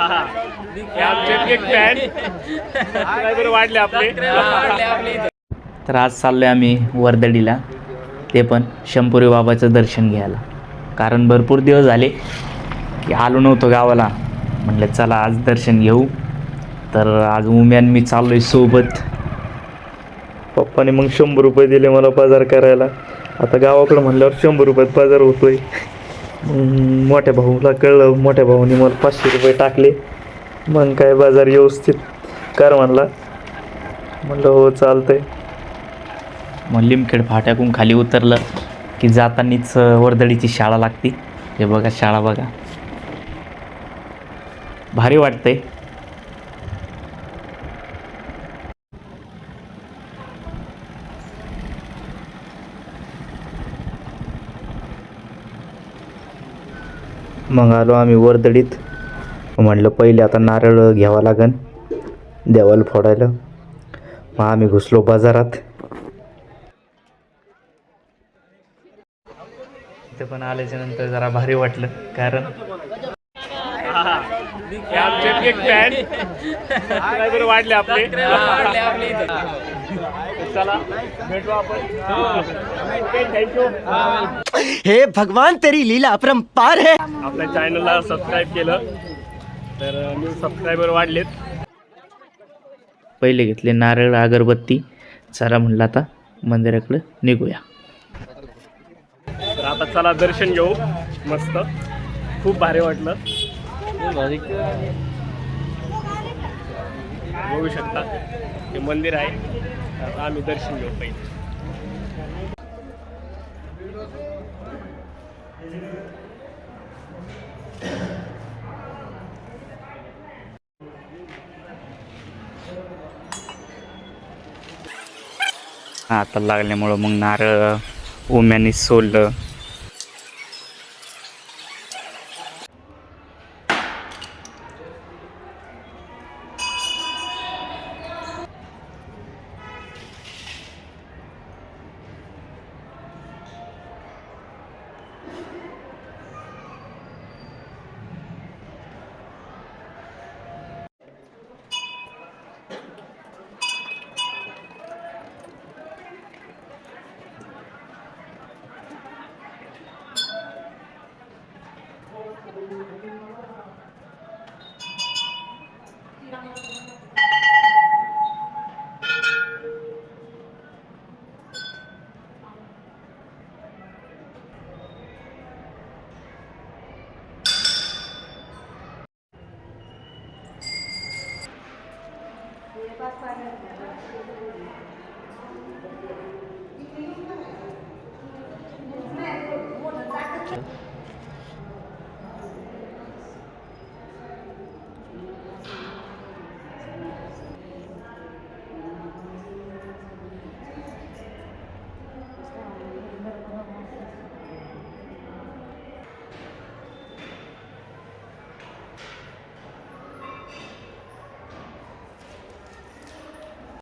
हे आमचे एक फॅन वाढले आपले. तर आज चाललो आहे आम्ही वर्दडीला ते पण शंभुरी बाबाचं दर्शन घ्यायला. कारण भरपूर दिवस झाले की आलो नव्हतो गावाला. म्हटलं चला आज दर्शन घेऊ. तर आज उम्यान मी चाललो आहे सोबत. पप्पाने मग शंभर रुपये दिले मला बाजार करायला. आता गावाकडं म्हणल्यावर शंभर रुपयात बाजार होतोय. मोठ्या भाऊला कळलं मोठ्या भाऊने मला पाचशे रुपये टाकले. मग काय बाजार व्यवस्थित कर म्हणला. म्हणलं हो चालतंय. मग लिमखेड फाट्याकून खाली उतरलं की जातानीच वर्दळीची शाळा लागते. हे बघा शाळा बघा. भारी वाटतंय. मग आलो आम्ही वर्दडीत म्हटलं पहिले आता नारळ घ्यावा लागन. देवाला फोडायला. मग आम्ही घुसलो बाजारात. ते पण आल्याच्यानंतर जरा भारी वाटलं कारण हे आमचे एक फॅन सबस्क्रायबर वाढले आपले? चला भेटू आपण. थँक्यू हे भगवान तेरी लीला अपरंपार है. आपल्या चॅनलला सबस्क्राईब केलं तर न्यू सबस्क्रायबर वाढलेत. पहिले घेतले नारळ अगरबत्ती. चला म्हणलं आता मंदिराकडे निघूया. तर आता चला दर्शन घेऊ. मस्त. खूप भारी वाटलं. बघू शकता. हे मंदिर आहे. आता आम्ही दर्शन घेऊ पहिले. आता लागल्यामुळं मग नारळ उम्याने सोललं. Bye, bye.